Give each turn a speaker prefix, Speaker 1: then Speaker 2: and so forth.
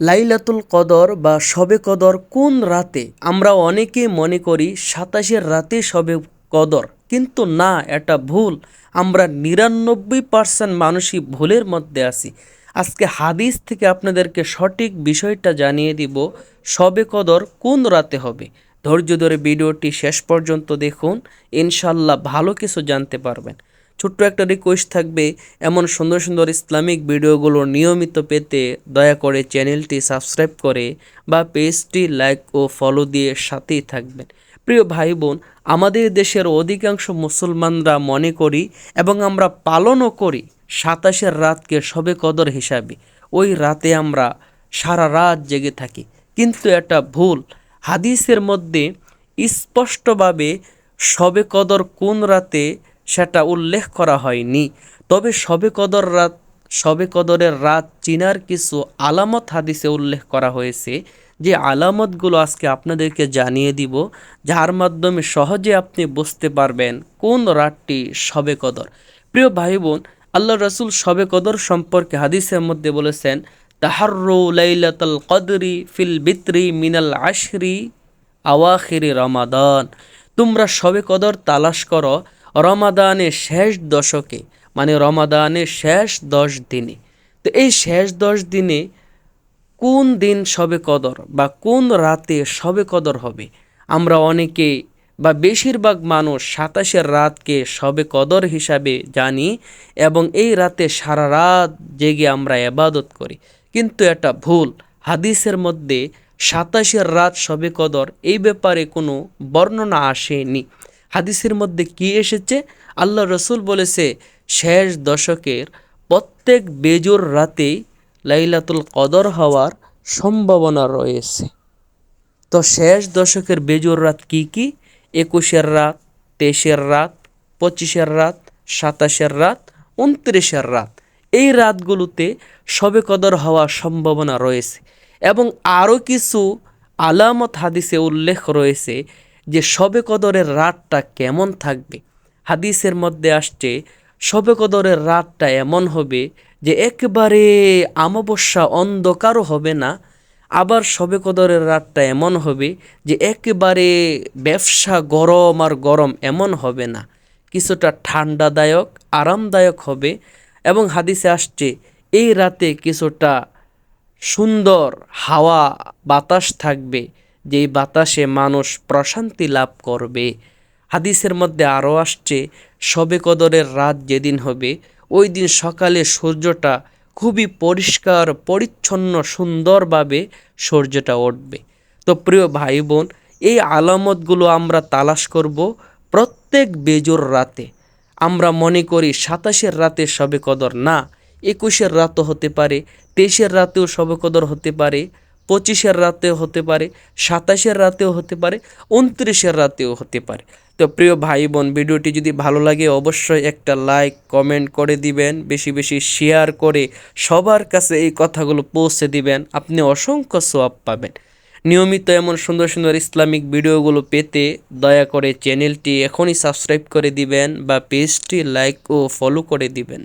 Speaker 1: লাইলাতুল কদর বা শবে কদর কোন রাতে? আমরা অনেকে মনে করি সাতাশের রাতে শবে কদর, কিন্তু না, এটা ভুল। আমরা নিরানব্বই পার্সেন্ট মানুষই ভুলের মধ্যে আছি। আজকে হাদিস থেকে আপনাদেরকে সঠিক বিষয়টা জানিয়ে দিব, শবে কদর কোন রাতে হবে? ধৈর্য ধরে ভিডিওটি শেষ পর্যন্ত দেখুন ইনশাল্লাহ ভালো কিছু জানতে পারবেন। ছোট্ট একটা রিকোয়েস্ট থাকবে, এমন সুন্দর সুন্দর ইসলামিক ভিডিওগুলো নিয়মিত পেতে দয়া করে চ্যানেলটি সাবস্ক্রাইব করে বা পেজটি লাইক ও ফলো দিয়ে সাথেই থাকবেন। প্রিয় ভাই বোন আমাদের দেশের অধিকাংশ মুসলমানরা মনে করি এবং আমরা পালনও করি সাতাশের রাতকে সবে কদর হিসাবে। ওই রাতে আমরা সারা রাত জেগে থাকি। কিন্তু এটা ভুল, হাদিসের মধ্যে স্পষ্টভাবে শবে কদর কোন রাতে সেটা উল্লেখ করা হয়নি। তবে শবে কদর রাত শবে কদরের রাত চিনার কিছু আলামত হাদিসে উল্লেখ করা হয়েছে যে আলামতগুলো আজকে আপনাদেরকে জানিয়ে দিব, যার মাধ্যমে সহজে আপনি বুঝতে পারবেন কোন রাতটি শবে কদর। প্রিয় ভাই বোন আল্লাহ রসুল শবে কদর সম্পর্কে হাদিসের মধ্যে বলেছেন, তাহার্রু লাইলাতাল কদরি ফিল বিত্রি মিনাল আশরি আওয়াখিরি রমাদান। তোমরা শবে কদর তালাশ করো রমাদানের শেষ দশকে মানে রমাদানের শেষ দশ দিনে। তো এই শেষ দশ দিনে কোন দিন সবে কদর বা কোন রাতে সবে কদর হবে? আমরা অনেকে বা বেশিরভাগ মানুষ সাতাশের রাতকে সবে কদর হিসাবে জানি এবং এই রাতে সারা রাত জেগে আমরা এবাদত করি। কিন্তু এটা ভুল, হাদিসের মধ্যে সাতাশের রাত সবে কদর এই ব্যাপারে কোনো বর্ণনা আসেনি। হাদিসের মধ্যে কি এসেছে? আল্লাহ রসুল বলেছে, শেষ দশকের প্রত্যেক বেজোর রাতেই লাইলাতুল কদর হওয়ার সম্ভাবনা রয়েছে। তো শেষ দশকের বেজোর রাত কি কি? একুশের রাত, তেইশের রাত, পঁচিশের রাত, সাতাশের রাত, উনত্রিশের রাত, এই রাতগুলোতে সবে কদর হওয়ার সম্ভাবনা রয়েছে। এবং আরও কিছু আলামত হাদিসে উল্লেখ রয়েছে যে শবে কদরের রাতটা কেমন থাকবে? হাদিসের মধ্যে আসছে, শবে কদরের রাতটা এমন হবে যে একবারে আমাবস্যা অন্ধকারও হবে না, আবার শবে কদরের রাতটা এমন হবে যে একেবারে ব্যবসা গরম আর গরম এমন হবে না। কিছুটা ঠান্ডাদায়ক, আরামদায়ক হবে এবং হাদিসে আসছে, এই রাতে কিছুটা সুন্দর হাওয়া বাতাস থাকবে। যেই বাতাসে মানুষ প্রশান্তি লাভ করবে। হাদিসের মধ্যে আরও আসছে, শবে কদরের রাত যেদিন হবে, ওই দিন সকালে সূর্যটা খুবই পরিষ্কার, পরিচ্ছন্ন, সুন্দরভাবে সূর্যটা উঠবে। তো প্রিয় ভাই বোন এই আলামতগুলো আমরা তালাশ করব প্রত্যেক বেজোর রাতে। আমরা মনে করি সাতাশের রাতে সবে কদর না, একুশের রাতও হতে পারে, তেইশের রাতেও সবে কদর হতে পারে পঁচিশের রাতেও হতে পারে, সাতাশের রাতেও হতে পারে, উনত্রিশের রাতেও হতে পারে। তো প্রিয় ভাই বোন ভিডিওটি যদি ভালো লাগে অবশ্যই একটা লাইক, কমেন্ট করে দিবেন, বেশি বেশি শেয়ার করে সবার কাছে এই কথাগুলো পৌঁছে দিবেন, আপনি অসংখ্য সোয়াব পাবেন। নিয়মিত এমন সুন্দর সুন্দর ইসলামিক ভিডিওগুলো পেতে দয়া করে চ্যানেলটি এখনই সাবস্ক্রাইব করে দিবেন বা পেজটি লাইক ও ফলো করে দিবেন।